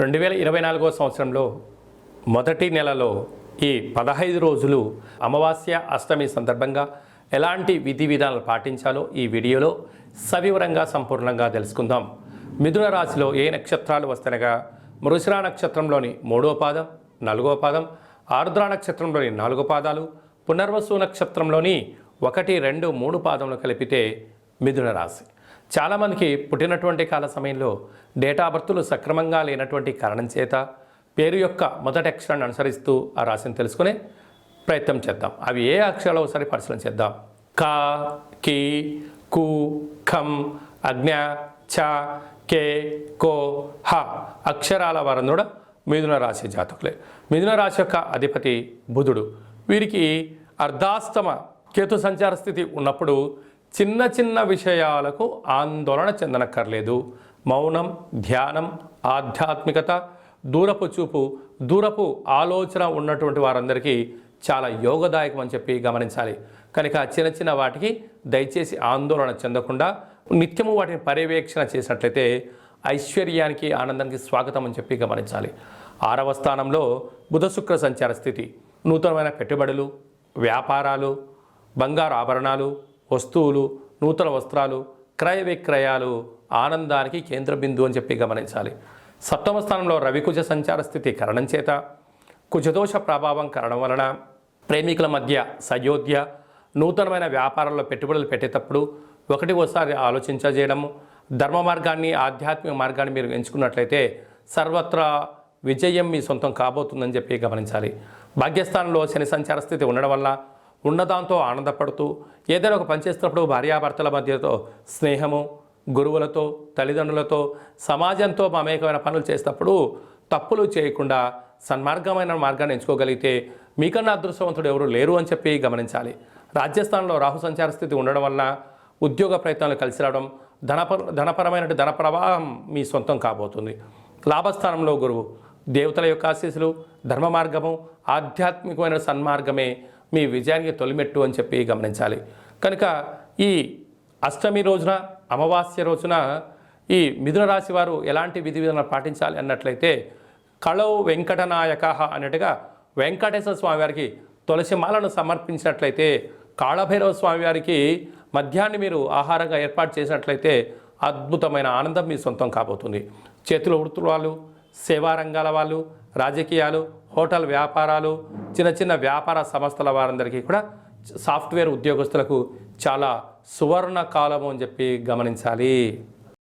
రెండు వేల ఇరవై నాలుగో సంవత్సరంలో మొదటి నెలలో ఈ పదహైదు రోజులు అమావాస్య అష్టమి సందర్భంగా ఎలాంటి విధి విధానాలు పాటించాలో ఈ వీడియోలో సవివరంగా సంపూర్ణంగా తెలుసుకుందాం. మిథున రాశిలో ఏ నక్షత్రాలు వస్తనగా మృషిరా నక్షత్రంలోని మూడో పాదం నాలుగో పాదం ఆరుద్ర నక్షత్రంలోని నాలుగో పాదాలు పునర్వసు నక్షత్రంలోని ఒకటి రెండు మూడు పాదములు కలిపితే మిథున రాశి. చాలామందికి పుట్టినటువంటి కాల సమయంలో డేటా బర్తులు సక్రమంగా లేనటువంటి కారణం చేత పేరు యొక్క మొదటి అక్షరాన్ని అనుసరిస్తూ ఆ రాశిని తెలుసుకునే ప్రయత్నం చేద్దాం. అవి ఏ అక్షరాలు ఒకసారి పరిశీలన చేద్దాం. క కి కు ఖం అజ్ఞ చ కే కో హ అక్షరాల వారం కూడా మిథున రాశి జాతకులే. మిథున రాశి యొక్క అధిపతి బుధుడు. వీరికి అర్ధాస్తమ కేతు సంచార స్థితి ఉన్నప్పుడు చిన్న చిన్న విషయాలకు ఆందోళన చెందనక్కర్లేదు. మౌనం ధ్యానం ఆధ్యాత్మికత దూరపు చూపు దూరపు ఆలోచన ఉన్నటువంటి వారందరికీ చాలా యోగదాయకం అని చెప్పి గమనించాలి. కనుక చిన్న చిన్న వాటికి దయచేసి ఆందోళన చెందకుండా నిత్యము వాటిని పర్యవేక్షణ చేసినట్లయితే ఐశ్వర్యానికి ఆనందానికి స్వాగతం అని చెప్పి గమనించాలి. ఆరవ స్థానంలో బుధ శుక్ర సంచార స్థితి. నూతనమైన పెట్టుబడులు వ్యాపారాలు బంగారు ఆభరణాలు వస్తువులు నూతన వస్త్రాలు క్రయ విక్రయాలు ఆనందానికి కేంద్ర బిందువు అని చెప్పి గమనించాలి. సప్తమ స్థానంలో రవికుజ సంచార స్థితి కరణం చేత కుజదోష ప్రభావం కారణం వలన ప్రేమికుల మధ్య సయోధ్య నూతనమైన వ్యాపారాల్లో పెట్టుబడులు పెట్టేటప్పుడు ఒకటి ఒకసారి ఆలోచించజేయడము ధర్మ మార్గాన్ని ఆధ్యాత్మిక మార్గాన్ని మీరు ఎంచుకున్నట్లయితే సర్వత్రా విజయం మీ సొంతం కాబోతుందని చెప్పి గమనించాలి. భాగ్యస్థానంలో శని సంచార స్థితి ఉండడం వల్ల ఉన్నదాంతో ఆనందపడుతూ ఏదైనా ఒక పని చేస్తున్నప్పుడు భార్యాభర్తల మధ్యతో స్నేహము గురువులతో తల్లిదండ్రులతో సమాజంతో మమేకమైన పనులు చేసినప్పుడు తప్పులు చేయకుండా సన్మార్గమైన మార్గాన్ని ఎంచుకోగలిగితే మీకన్నా అదృష్టవంతుడు ఎవరు లేరు అని చెప్పి గమనించాలి. రాజస్థాన్లో రాహు సంచార స్థితి ఉండడం వల్ల ఉద్యోగ ప్రయత్నాలు కలిసి రావడం ధనపర ధనపరమైన ధన ప్రవాహం మీ సొంతం కాబోతుంది. లాభస్థానంలో గురువు దేవతల యొక్క ఆశీస్సులు ధర్మ మార్గము ఆధ్యాత్మికమైన సన్మార్గమే మీ విజయానికి తొలిమెట్టు అని చెప్పి గమనించాలి. కనుక ఈ అష్టమి రోజున అమావాస్య రోజున ఈ మిథున రాశి వారు ఎలాంటి విధి విధానాలు పాటించాలి అన్నట్లయితే కళవు వెంకటనాయక అన్నట్టుగా వెంకటేశ్వర స్వామివారికి తులసి మాలను సమర్పించినట్లయితే కాళభైరవ స్వామివారికి మధ్యాహ్నం మీరు ఆహారంగా ఏర్పాటు చేసినట్లయితే అద్భుతమైన ఆనందం మీ సొంతం కాబోతుంది. చేతుల వృత్తుల వాళ్ళు సేవా రంగాల వాళ్ళు రాజకీయాలు హోటల్ వ్యాపారాలు చిన్న చిన్న వ్యాపార సంస్థల వారందరికీ కూడా సాఫ్ట్వేర్ ఉద్యోగస్తులకు చాలా సువర్ణ కాలము అని చెప్పి గమనించాలి.